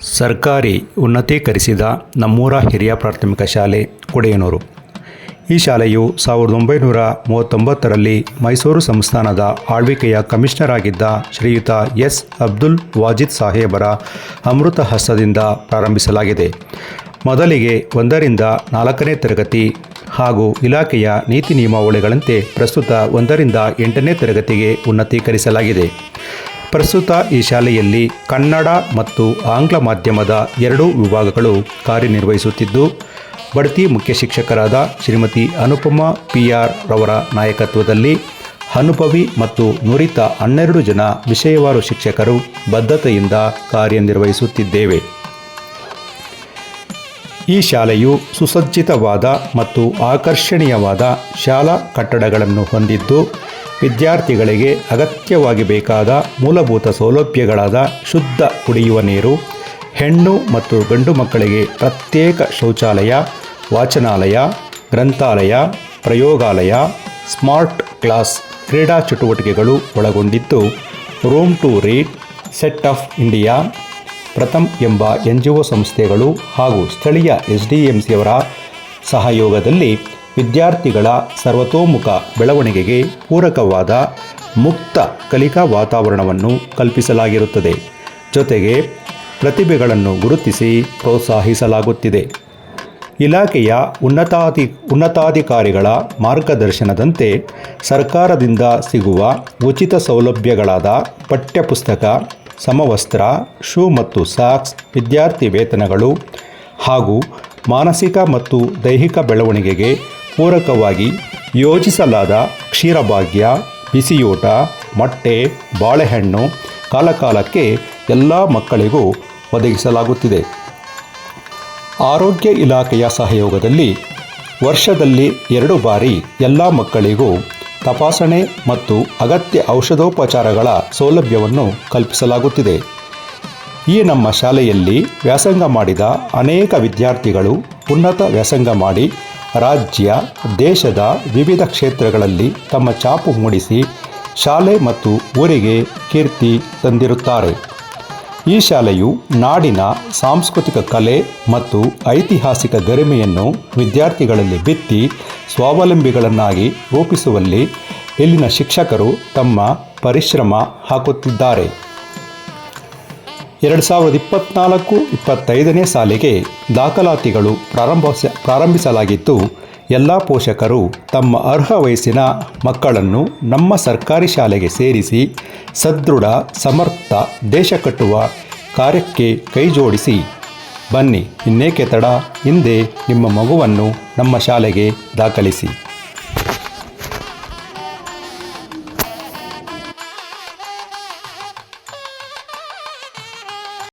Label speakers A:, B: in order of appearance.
A: ಸರ್ಕಾರಿ ಉನ್ನತೀಕರಿಸಿದ ನಮ್ಮೂರ ಹಿರಿಯ ಪ್ರಾಥಮಿಕ ಶಾಲೆ ಕೊಡೆಯನೂರು. ಈ ಶಾಲೆಯು ಸಾವಿರದ ಒಂಬೈನೂರ ಮೂವತ್ತೊಂಬತ್ತರಲ್ಲಿ ಮೈಸೂರು ಸಂಸ್ಥಾನದ ಆಳ್ವಿಕೆಯ ಕಮಿಷನರ್ ಆಗಿದ್ದ ಶ್ರೀಯುತ ಎಸ್. ಅಬ್ದುಲ್ ವಾಜಿದ್ ಸಾಹೇಬರ ಅಮೃತ ಹಸ್ತದಿಂದ ಪ್ರಾರಂಭಿಸಲಾಗಿದೆ. ಮೊದಲಿಗೆ ಒಂದರಿಂದ ನಾಲ್ಕನೇ ತರಗತಿ ಹಾಗೂ ಇಲಾಖೆಯ ನೀತಿ ನಿಯಮಾವಳಿಗಳಂತೆ ಪ್ರಸ್ತುತ ಒಂದರಿಂದ ಎಂಟನೇ ತರಗತಿಗೆ ಉನ್ನತೀಕರಿಸಲಾಗಿದೆ. ಪ್ರಸ್ತುತ ಈ ಶಾಲೆಯಲ್ಲಿ ಕನ್ನಡ ಮತ್ತು ಆಂಗ್ಲ ಮಾಧ್ಯಮದ ಎರಡೂ ವಿಭಾಗಗಳು ಕಾರ್ಯನಿರ್ವಹಿಸುತ್ತಿದ್ದು, ಬಡ್ತಿ ಮುಖ್ಯ ಶಿಕ್ಷಕರಾದ ಶ್ರೀಮತಿ ಅನುಪಮಾ ಪಿ ಆರ್ ರವರ ನಾಯಕತ್ವದಲ್ಲಿ ಅನುಭವಿ ಮತ್ತು ನುರಿತ ಹನ್ನೆರಡು ಜನ ವಿಷಯವಾರು ಶಿಕ್ಷಕರು ಬದ್ಧತೆಯಿಂದ ಕಾರ್ಯನಿರ್ವಹಿಸುತ್ತಿದ್ದೇವೆ. ಈ ಶಾಲೆಯು ಸುಸಜ್ಜಿತವಾದ ಮತ್ತು ಆಕರ್ಷಣೀಯವಾದ ಶಾಲಾ ಕಟ್ಟಡಗಳನ್ನು ಹೊಂದಿದ್ದು ವಿದ್ಯಾರ್ಥಿಗಳಿಗೆ ಅಗತ್ಯವಾಗಿ ಬೇಕಾದ ಮೂಲಭೂತ ಸೌಲಭ್ಯಗಳಾದ ಶುದ್ಧ ಕುಡಿಯುವ ನೀರು, ಹೆಣ್ಣು ಮತ್ತು ಗಂಡು ಮಕ್ಕಳಿಗೆ ಪ್ರತ್ಯೇಕ ಶೌಚಾಲಯ, ವಾಚನಾಲಯ, ಗ್ರಂಥಾಲಯ, ಪ್ರಯೋಗಾಲಯ, ಸ್ಮಾರ್ಟ್ ಕ್ಲಾಸ್ ಕ್ರೀಡಾ ಚಟುವಟಿಕೆಗಳು ಒಳಗೊಂಡಿದ್ದು, room to read, set of India, Pratham ಎಂಬ ಎನ್ ಜಿ ಒ ಸಂಸ್ಥೆಗಳು ಹಾಗೂ ಸ್ಥಳೀಯ ಎಸ್ ಡಿ ಎಂ ಸಿಯವರ ಸಹಯೋಗದಲ್ಲಿ ವಿದ್ಯಾರ್ಥಿಗಳ ಸರ್ವತೋಮುಖ ಬೆಳವಣಿಗೆಗೆ ಪೂರಕವಾದ ಮುಕ್ತ ಕಲಿಕಾ ವಾತಾವರಣವನ್ನು ಕಲ್ಪಿಸಲಾಗಿರುತ್ತದೆ. ಜೊತೆಗೆ ಪ್ರತಿಭೆಗಳನ್ನು ಗುರುತಿಸಿ ಪ್ರೋತ್ಸಾಹಿಸಲಾಗುತ್ತಿದೆ. ಇಲಾಖೆಯ ಉನ್ನತಾಧಿ, ಉನ್ನತಾಧಿಕಾರಿಗಳ ಮಾರ್ಗದರ್ಶನದಂತೆ ಸರ್ಕಾರದಿಂದ ಸಿಗುವ ಉಚಿತ ಸೌಲಭ್ಯಗಳಾದ ಪಠ್ಯಪುಸ್ತಕ, ಸಮವಸ್ತ್ರ, ಶೂ ಮತ್ತು ಸಾಕ್ಸ್, ವಿದ್ಯಾರ್ಥಿ ವೇತನಗಳು ಹಾಗೂ ಮಾನಸಿಕ ಮತ್ತು ದೈಹಿಕ ಬೆಳವಣಿಗೆಗೆ ಪೂರಕವಾಗಿ ಯೋಜಿಸಲಾದ ಕ್ಷೀರಭಾಗ್ಯ, ಬಿಸಿಯೂಟ, ಮೊಟ್ಟೆ, ಬಾಳೆಹಣ್ಣು ಕಾಲಕಾಲಕ್ಕೆ ಎಲ್ಲ ಮಕ್ಕಳಿಗೂ ಒದಗಿಸಲಾಗುತ್ತಿದೆ. ಆರೋಗ್ಯ ಇಲಾಖೆಯ ಸಹಯೋಗದಲ್ಲಿ ವರ್ಷದಲ್ಲಿ ಎರಡು ಬಾರಿ ಎಲ್ಲ ಮಕ್ಕಳಿಗೂ ತಪಾಸಣೆ ಮತ್ತು ಅಗತ್ಯ ಔಷಧೋಪಚಾರಗಳ ಸೌಲಭ್ಯವನ್ನು ಕಲ್ಪಿಸಲಾಗುತ್ತಿದೆ. ಈ ನಮ್ಮ ಶಾಲೆಯಲ್ಲಿ ವ್ಯಾಸಂಗ ಮಾಡಿದ ಅನೇಕ ವಿದ್ಯಾರ್ಥಿಗಳು ಉನ್ನತ ವ್ಯಾಸಂಗ ಮಾಡಿ ರಾಜ್ಯ, ದೇಶದ ವಿವಿಧ ಕ್ಷೇತ್ರಗಳಲ್ಲಿ ತಮ್ಮ ಛಾಪು ಮೂಡಿಸಿ ಶಾಲೆ ಮತ್ತು ಊರಿಗೆ ಕೀರ್ತಿ ತಂದಿರುತ್ತಾರೆ. ಈ ಶಾಲೆಯು ನಾಡಿನ ಸಾಂಸ್ಕೃತಿಕ ಕಲೆ ಮತ್ತು ಐತಿಹಾಸಿಕ ಗರಿಮೆಯನ್ನು ವಿದ್ಯಾರ್ಥಿಗಳಲ್ಲಿ ಬಿತ್ತಿ ಸ್ವಾವಲಂಬಿಗಳನ್ನಾಗಿ ರೂಪಿಸುವಲ್ಲಿ ಇಲ್ಲಿನ ಶಿಕ್ಷಕರು ತಮ್ಮ ಪರಿಶ್ರಮ ಹಾಕುತ್ತಿದ್ದಾರೆ. ಎರಡು ಸಾವಿರದ ಇಪ್ಪತ್ನಾಲ್ಕು ಇಪ್ಪತ್ತೈದನೇ ಸಾಲಿಗೆ ದಾಖಲಾತಿಗಳು ಪ್ರಾರಂಭ ಪ್ರಾರಂಭಿಸಲಾಗಿದ್ದು ಎಲ್ಲ ಪೋಷಕರು ತಮ್ಮ ಅರ್ಹ ವಯಸ್ಸಿನ ಮಕ್ಕಳನ್ನು ನಮ್ಮ ಸರ್ಕಾರಿ ಶಾಲೆಗೆ ಸೇರಿಸಿ ಸದೃಢ, ಸಮರ್ಥ, ದೇಶ ಕಟ್ಟುವ ಕಾರ್ಯಕ್ಕೆ ಕೈಜೋಡಿಸಿ. ಬನ್ನಿ, ಇನ್ನೇಕೆ ತಡ? ಹಿಂದೆ ನಿಮ್ಮ ಮಗುವನ್ನು ನಮ್ಮ ಶಾಲೆಗೆ ದಾಖಲಿಸಿ.